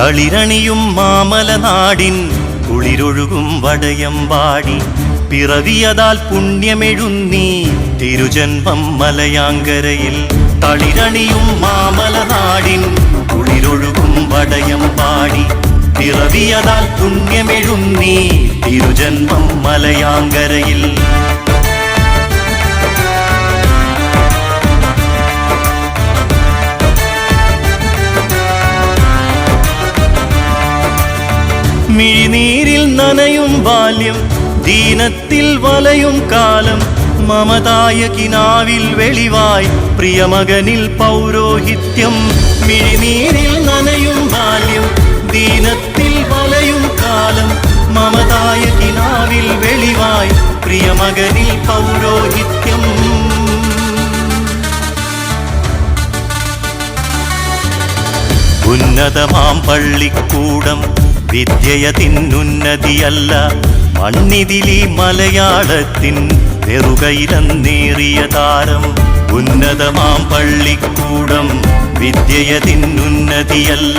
തളിരണിയും മാമലനാടിൻ കുളിരൊഴുകും വടയമ്പാടി. പിറവിയതാൽ പുണ്യമെഴുന്നീ തിരുജന്മം മലയാങ്കരയിൽ. തളിരണിയും മാമലനാടിൻ കുളിരൊഴുകും വടയമ്പാടി. പിറവിയതാൽ പുണ്യമെഴുന്നീ തിരുജന്മം മലയാങ്കരയിൽ. മിഴിനീരിൽ നനയും ബാല്യം ദീനത്തിൽ വലയും കാലം മമതായ കിനാവിൽ വെളിവായി പ്രിയമകനിൽ പൗരോഹിത്യം. മിഴിനീരിൽ നനയും ബാല്യം ദീനത്തിൽ വലയും കാലം മമതായ കിനാവിൽ വെളിവായി പ്രിയമകനിൽ പൗരോഹിത്യം. ഉന്നതമാം പള്ളിക്കൂടം വിദ്യയതിന്നുന്നതിയല്ല മണ്ണിതിലി മലയാളത്തിൻ നെറുകയിലന്നേറിയ താരം ഉന്നതമാം പള്ളിക്കൂടം വിദ്യയതിന്നുന്നതിയല്ല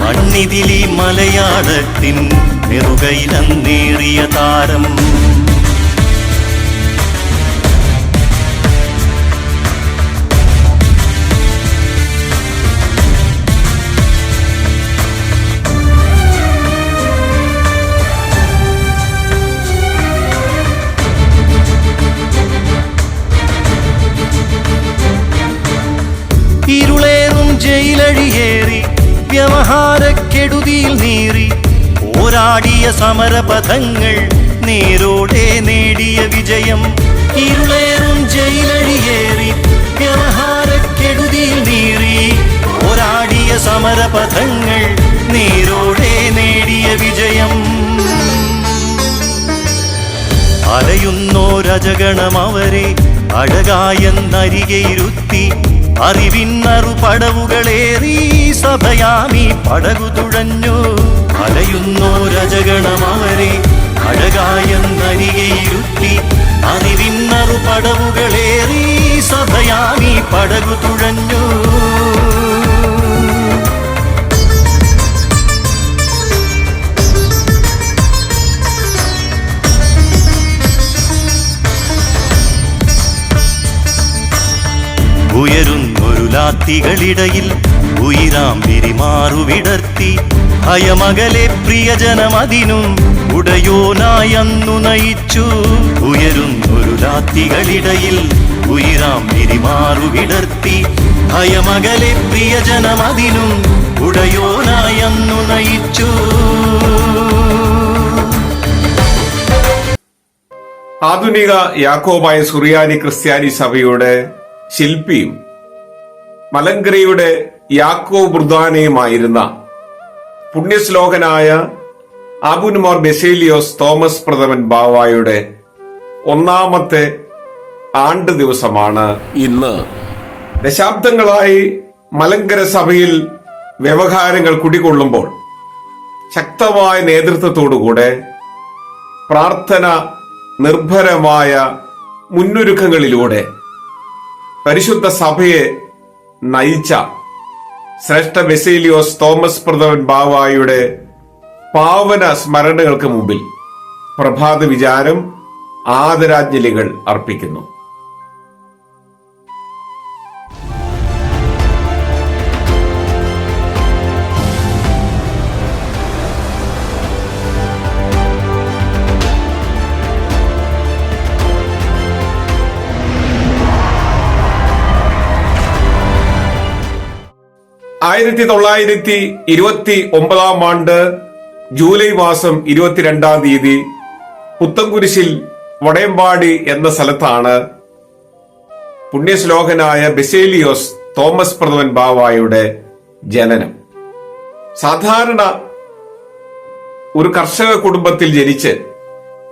മണ്ണിതിലി മലയാളത്തിൻ നെറുകയിലന്നേറിയ താരം വ്യവഹാരക്കെടുതിയിൽ നേറി പോരാടിയ സമരപഥങ്ങൾ നേരോടെ നേടിയ വിജയം. ഇരുളേറും ജയിലഴിയേറി വ്യവഹാരക്കെടുതിയിൽ നേറി പോരാടിയ സമരപഥങ്ങൾ നേരോടെ നേടിയ വിജയം. അലയുന്നോരജഗണം അവരെ അഴകായെന്നരികെയിരുത്തി അറിവിന്നറു അറുപടവുകളേറി സഭയാമി പടകു തുഴഞ്ഞു. അലയുന്നോ രജഗണമാരെ അഴകായെന്നരികെയിരുത്തി അറിവിൻ അറുപടവുകളേറി സഭയാമി പടകു തുഴഞ്ഞു. ഉയരുന്നൊരു ഉയരാം ഉയിരാം ഭയമകലെ പ്രിയജനമതിനും ഉടയോനായന്നു നയിച്ചു. ഉയരുന്നൊരു ലാത്തികളിടയിൽ ഉയരാം വിരിമാറുവിടർത്തി അയമകലെ പ്രിയജനമതിനും ഉടയോനായന്നു നയിച്ചു. ആധുനിക യാക്കോബായ സുറിയാനി ക്രിസ്ത്യാനി സഭയുടെ ശില്പിയും മലങ്കരയുടെ യാക്കോ ബുർദാനയുമായിരുന്ന പുണ്യശ്ലോകനായ ആബുനുമോർ ബെസേലിയോസ് തോമസ് പ്രഥമൻ ബാവായുടെ ഒന്നാമത്തെ ആണ്ട് ദിവസമാണ്. ഇന്ന് ദശാബ്ദങ്ങളായി മലങ്കര സഭയിൽ വ്യവഹാരങ്ങൾ കുടികൊള്ളുമ്പോൾ ശക്തമായ നേതൃത്വത്തോടുകൂടെ പ്രാർത്ഥന നിർഭരമായ മുന്നൊരുക്കങ്ങളിലൂടെ പരിശുദ്ധ സഭയെ നയിച്ച ശ്രേഷ്ഠ ബെസീലിയോസ് തോമസ് പ്രഥമൻ ബാവായുടെ പാവന സ്മരണകൾക്ക് മുമ്പിൽ പ്രഭാത വിചാരം ആദരാഞ്ജലികൾ അർപ്പിക്കുന്നു. ആയിരത്തി തൊള്ളായിരത്തി ഇരുപത്തി ഒമ്പതാം ആണ്ട് ജൂലൈ മാസം ഇരുപത്തിരണ്ടാം തീയതി പുത്തംകുരിശിൽ വടയമ്പാടി എന്ന സ്ഥലത്താണ് പുണ്യശ്ലോകനായ ബെസേലിയോസ് തോമസ് പ്രഥമൻ ബാവായുടെ ജനനം. സാധാരണ ഒരു കർഷക കുടുംബത്തിൽ ജനിച്ച്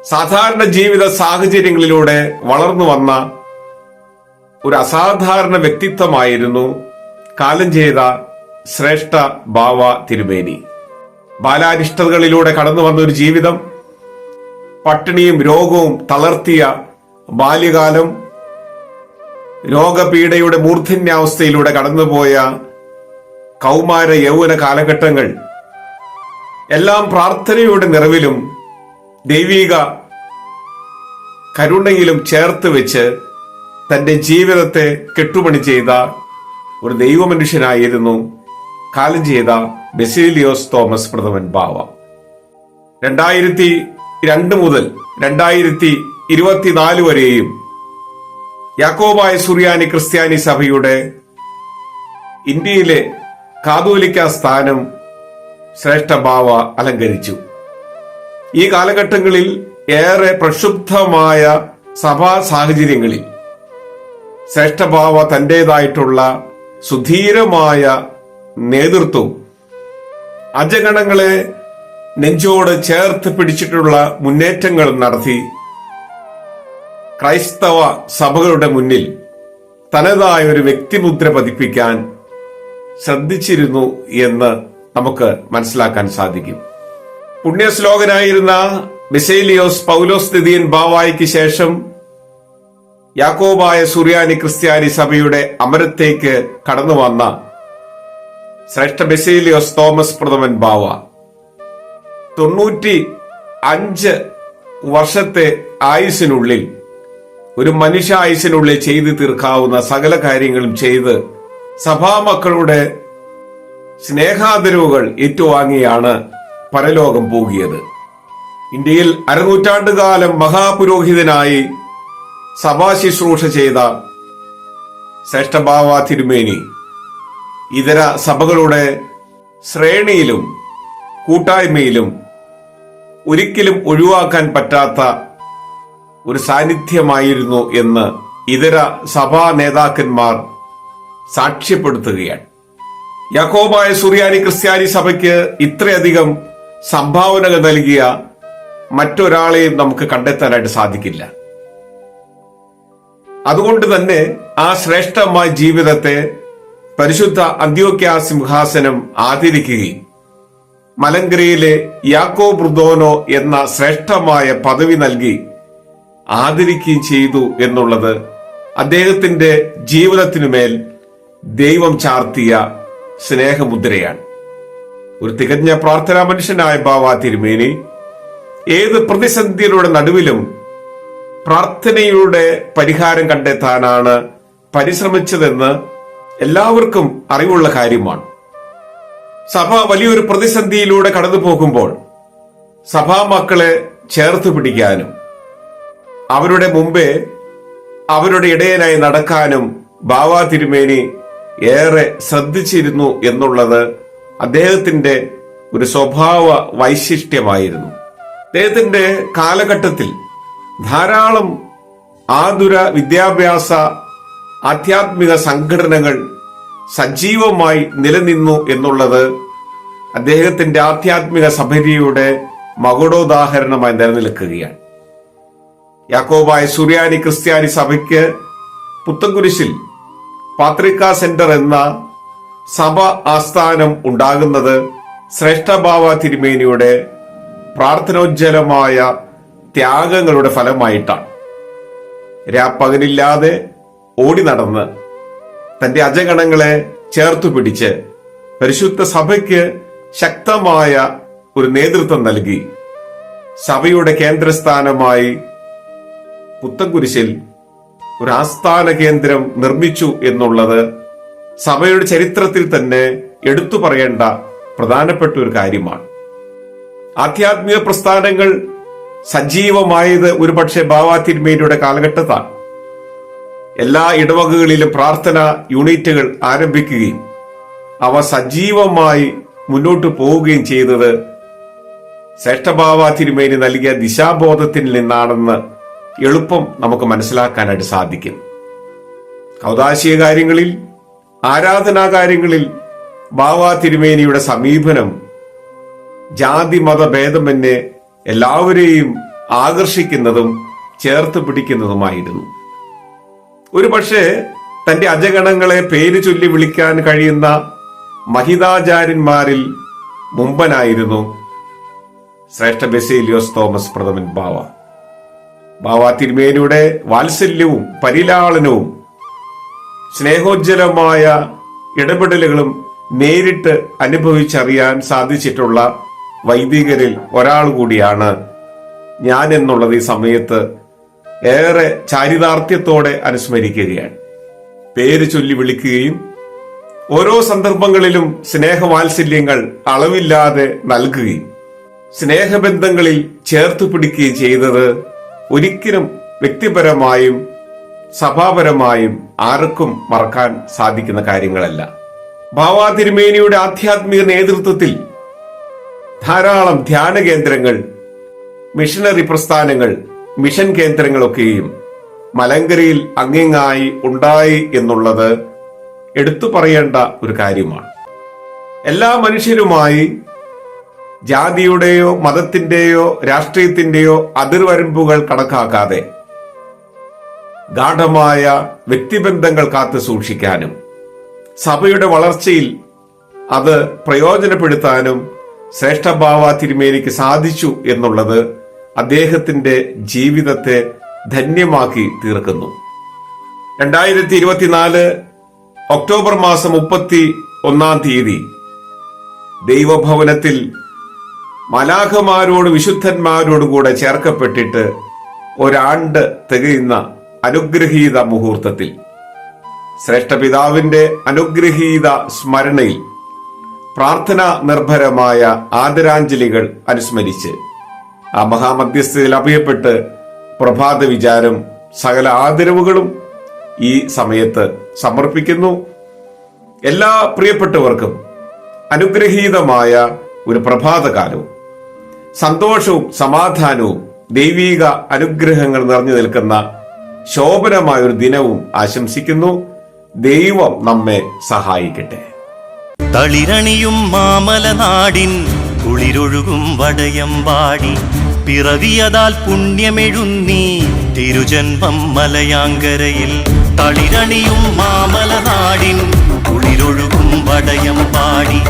സാധാരണ ജീവിത സാഹചര്യങ്ങളിലൂടെ വളർന്നു വന്ന ഒരു അസാധാരണ വ്യക്തിത്വമായിരുന്നു കാലം ചെയ്ത ശ്രേഷ്ഠ ബാവ തിരുമേനി. ബാലാരിഷ്ടതകളിലൂടെ കടന്നു വന്ന ഒരു ജീവിതം പട്ടിണിയും രോഗവും തളർത്തിയ ബാല്യകാലം രോഗപീഠയുടെ മൂർധന്യാവസ്ഥയിലൂടെ കടന്നുപോയ കൗമാര യൗവന കാലഘട്ടങ്ങൾ എല്ലാം പ്രാർത്ഥനയുടെ നിറവിലും ദൈവിക കരുണയിലും ചേർത്ത് വെച്ച് തന്റെ ജീവിതത്തെ കെട്ടുപണി ചെയ്ത ഒരു ദൈവമനുഷ്യനായിരുന്നു കാലം ചെയ്ത ബെസീലിയോസ് തോമസ് പ്രഥമൻ ബാവ. രണ്ടായിരത്തി രണ്ട് മുതൽ രണ്ടായിരത്തി ഇരുപത്തിനാല് വരെയും യാക്കോബായ സുറിയാനി ക്രിസ്ത്യാനി സഭയുടെ ഇന്ത്യയിലെ കാതോലിക്ക സ്ഥാനം ശ്രേഷ്ഠ ബാവ അലങ്കരിച്ചു. ഈ കാലഘട്ടങ്ങളിൽ ഏറെ പ്രക്ഷുബ്ധമായ സഭാ സാഹചര്യങ്ങളിൽ ശ്രേഷ്ഠഭാവ തന്റേതായിട്ടുള്ള സുധീരമായ നേതൃത്വവും അജഗണങ്ങളെ നെഞ്ചോട് ചേർത്ത് പിടിച്ചിട്ടുള്ള മുന്നേറ്റങ്ങൾ നടത്തി ക്രൈസ്തവ സഭകളുടെ മുന്നിൽ തനതായ ഒരു വ്യക്തിമുദ്ര പതിപ്പിക്കാൻ ശ്രദ്ധിച്ചിരുന്നു എന്ന് നമുക്ക് മനസ്സിലാക്കാൻ സാധിക്കും. പുണ്യശ്ലോകനായിരുന്ന മിസൈലിയോസ് പൗലോസ് തിഥിയൻ ബാവായിക്ക് ശേഷം യാക്കോബായ സുറിയാനി ക്രിസ്ത്യാനി സഭയുടെ അമരത്തേക്ക് കടന്നു വന്ന ശ്രേഷ്ഠ ബെസീലിയോസ് തോമസ് പ്രഥമൻ ബാവ. തൊണ്ണൂറ്റി അഞ്ച് വർഷത്തെ ആയുസിനുള്ളിൽ ഒരു മനുഷ്യ ആയുസിനുള്ളിൽ ചെയ്തു തീർക്കാവുന്ന സകല കാര്യങ്ങളും ചെയ്ത് സഭാമക്കളുടെ സ്നേഹാദരവുകൾ ഏറ്റുവാങ്ങിയാണ് പരലോകം പോകിയത്. ഇന്ത്യയിൽ അരനൂറ്റാണ്ടുകാലം മഹാപുരോഹിതനായി സഭാശുശ്രൂഷ ചെയ്ത ശ്രേഷ്ഠഭാവ തിരുമേനി. ഇതര സഭകളുടെ ശ്രേണിയിലും കൂട്ടായ്മയിലും ഒരിക്കലും ഒഴിവാക്കാൻ പറ്റാത്ത ഒരു സാന്നിധ്യമായിരുന്നു എന്ന് ഇതര സഭാ നേതാക്കന്മാർ സാക്ഷ്യപ്പെടുത്തുകയാണ്. യഹോബായ സുറിയാനി ക്രിസ്ത്യാനി സഭയ്ക്ക് ഇത്രയധികം സംഭാവനകൾ നൽകിയ മറ്റൊരാളെയും നമുക്ക് കണ്ടെത്താനായിട്ട് സാധിക്കില്ല. അതുകൊണ്ട് തന്നെ ആ ശ്രേഷ്ഠമായ ജീവിതത്തെ പരിശുദ്ധ അന്ത്യോക്യ സിംഹാസനം ആദരിക്കുകയും മലങ്കരയിലെ യാക്കോ ബ്രുദോനോ എന്ന ശ്രേഷ്ഠമായ പദവി നൽകി ആദരിക്കുകയും ചെയ്തു എന്നുള്ളത് അദ്ദേഹത്തിന്റെ ജീവിതത്തിനുമേൽ ദൈവം ചാർത്തിയ സ്നേഹമുദ്രയാണ്. ഒരു തികഞ്ഞ പ്രാർത്ഥനാ മനുഷ്യനായ ബാവ തിരുമേനി ഏത് പ്രതിസന്ധിയുടെ നടുവിലും പ്രാർത്ഥനയുടെ പരിഹാരം കണ്ടെത്താനാണ് പരിശ്രമിച്ചതെന്ന് എല്ലാവർക്കും അറിവുള്ള കാര്യമാണ്. സഭ വലിയൊരു പ്രതിസന്ധിയിലൂടെ കടന്നു പോകുമ്പോൾ സഭാ മക്കളെ ചേർത്ത് പിടിക്കാനും അവരുടെ മുമ്പേ അവരുടെ ഇടയനായി നടക്കാനും ബാവാ തിരുമേനി ഏറെ ശ്രദ്ധിച്ചിരുന്നു എന്നുള്ളത് അദ്ദേഹത്തിന്റെ ഒരു സ്വഭാവ വൈശിഷ്ട്യമായിരുന്നു. അദ്ദേഹത്തിന്റെ കാലഘട്ടത്തിൽ ധാരാളം ആതുര വിദ്യാഭ്യാസ ആധ്യാത്മിക സംഘടനകൾ സജീവമായി നിലനിന്നു എന്നുള്ളത് അദ്ദേഹത്തിന്റെ ആധ്യാത്മിക സഭരിയുടെ മകുടോദാഹരണമായി നിലനിൽക്കുകയാണ്. യാക്കോബായ സുറിയാനി ക്രിസ്ത്യാനി സഭയ്ക്ക് പുത്തൻകുരിശിൽ പാത്രിക സെന്റർ എന്ന സഭ ആസ്ഥാനം ഉണ്ടാകുന്നത് ശ്രേഷ്ഠഭാവ തിരുമേനിയുടെ പ്രാർത്ഥനോജ്ജലമായ ത്യാഗങ്ങളുടെ ഫലമായിട്ടാണ്. രാപ്പകലില്ലാതെ ഓടി നടന്ന് തന്റെ അജഗണങ്ങളെ ചേർത്തു പിടിച്ച് പരിശുദ്ധ സഭയ്ക്ക് ശക്തമായ ഒരു നേതൃത്വം നൽകി. സഭയുടെ കേന്ദ്രസ്ഥാനമായി പുത്തൻകുരിശിൽ ഒരു ആസ്ഥാന കേന്ദ്രം നിർമ്മിച്ചു എന്നുള്ളത് സഭയുടെ ചരിത്രത്തിൽ തന്നെ എടുത്തു പറയേണ്ട പ്രധാനപ്പെട്ട ഒരു കാര്യമാണ്. ആധ്യാത്മിക പ്രസ്ഥാനങ്ങൾ സജീവമായത് ഒരുപക്ഷെ ബാവാ തിരുമേനിയുടെ കാലഘട്ടത്താണ്. എല്ലാ ഇടവകകളിലും പ്രാർത്ഥന യൂണിറ്റുകൾ ആരംഭിക്കുകയും അവ സജീവമായി മുന്നോട്ട് പോവുകയും ചെയ്തത് ശ്രേഷ്ഠഭാവ തിരുമേനി നൽകിയ ദിശാബോധത്തിൽ നിന്നാണെന്ന് എളുപ്പം നമുക്ക് മനസ്സിലാക്കാനായിട്ട് സാധിക്കും. കൗതാശിക കാര്യങ്ങളിൽ ആരാധനാ കാര്യങ്ങളിൽ ബാവ തിരുമേനിയുടെ സമീപനം ജാതി മത ഭേദമന്യേ എല്ലാവരെയും ആകർഷിക്കുന്നതും ചേർത്ത് പിടിക്കുന്നതുമായിരുന്നു. ഒരു പക്ഷേ തന്റെ അജഗണങ്ങളെ പേര് ചൊല്ലി വിളിക്കാൻ കഴിയുന്ന മഹിതാചാര്യന്മാരിൽ മുമ്പനായിരുന്നു ശ്രേഷ്ഠ ബെസേലിയോസ് തോമസ് പ്രഥമൻ ബാവ. ബാവ തിരുമേനിയുടെ വാത്സല്യവും പരിലാളനവും സ്നേഹോജ്ജലമായ ഇടപെടലുകളും നേരിട്ട് അനുഭവിച്ചറിയാൻ സാധിച്ചിട്ടുള്ള വൈദികരിൽ ഒരാൾ കൂടിയാണ് ഞാൻ എന്നുള്ളത് ഈ സമയത്ത് ഏറെ ചാരിതാർത്ഥ്യത്തോടെ അനുസ്മരിക്കുകയാണ്. പേര് ചൊല്ലി വിളിക്കുകയും ഓരോ സന്ദർഭങ്ങളിലും സ്നേഹവാത്സല്യങ്ങൾ അളവില്ലാതെ നൽകുകയും സ്നേഹബന്ധങ്ങളിൽ ചേർത്ത് പിടിക്കുകയും ചെയ്തത് ഒരിക്കലും വ്യക്തിപരമായും സഭാപരമായും ആർക്കും മറക്കാൻ സാധിക്കുന്ന കാര്യങ്ങളല്ല. ഭാവാ തിരുമേനിയുടെ ആധ്യാത്മിക നേതൃത്വത്തിൽ ധാരാളം ധ്യാന കേന്ദ്രങ്ങൾ മിഷണറി പ്രസ്ഥാനങ്ങൾ മിഷൻ കേന്ദ്രങ്ങളൊക്കെയും മലങ്കരയിൽ അങ്ങിങ്ങായി ഉണ്ടായി എന്നുള്ളത് എടുത്തു പറയേണ്ട ഒരു കാര്യമാണ്. എല്ലാ മനുഷ്യരുമായി ജാതിയുടെയോ മതത്തിന്റെയോ രാഷ്ട്രീയത്തിന്റെയോ അതിർവരമ്പുകൾ കണക്കാക്കാതെ ഗാഠമായ വ്യക്തിബന്ധങ്ങൾ കാത്തു സൂക്ഷിക്കാനും സഭയുടെ വളർച്ചയിൽ അത് പ്രയോജനപ്പെടുത്താനും ശ്രേഷ്ഠഭാവ തിരുമേനിക്ക് സാധിച്ചു എന്നുള്ളത് അദ്ദേഹത്തിന്റെ ജീവിതത്തെ ധന്യമാക്കി തീർക്കുന്നു. രണ്ടായിരത്തി ഇരുപത്തിനാല് ഒക്ടോബർ മാസം മുപ്പത്തി ഒന്നാം തീയതി ദൈവഭവനത്തിൽ മലാഖമാരോട് വിശുദ്ധന്മാരോട് കൂടെ ചേർക്കപ്പെട്ടിട്ട് ഒരാണ്ട് തികയുന്ന അനുഗ്രഹീത മുഹൂർത്തത്തിൽ ശ്രേഷ്ഠപിതാവിന്റെ അനുഗ്രഹീത സ്മരണയിൽ പ്രാർത്ഥനാ നിർഭരമായ ആദരാഞ്ജലികൾ അനുസ്മരിച്ച് ആ മഹാമധ്യസ്ഥയിൽ അഭയപ്പെട്ട് പ്രഭാത വിചാരം സകല ആദരവുകളും ഈ സമയത്ത് സമർപ്പിക്കുന്നു. എല്ലാ പ്രിയപ്പെട്ടവർക്കും അനുഗ്രഹീതമായ ഒരു പ്രഭാതകാലവും സന്തോഷവും സമാധാനവും ദൈവീക അനുഗ്രഹങ്ങൾ നിറഞ്ഞു നിൽക്കുന്ന ശോഭനമായ ഒരു ദിനവും ആശംസിക്കുന്നു. ദൈവം നമ്മെ സഹായിക്കട്ടെ. തളിരണിയും മാമലനാടിൻ കുളിരൊഴുകും വടയമ്പാടി. പിറവിയതാൽ പുണ്യമെഴുന്നീ തിരുജന്മം മലയാങ്കരയിൽ. തളിരണിയും മാമലനാടിൻ കുളിരൊഴുകും വടയമ്പാടി.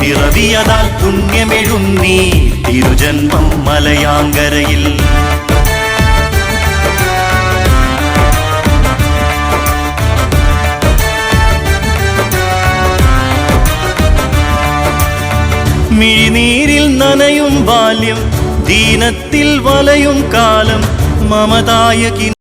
പിറവിയതാൽ പുണ്യമെഴുന്നീ തിരുജന്മം മലയാങ്കരയിൽ. മിഴിനീരിൽ നനയും ബാല്യം ദീനത്തിൽ വലയും കാലം മമതായ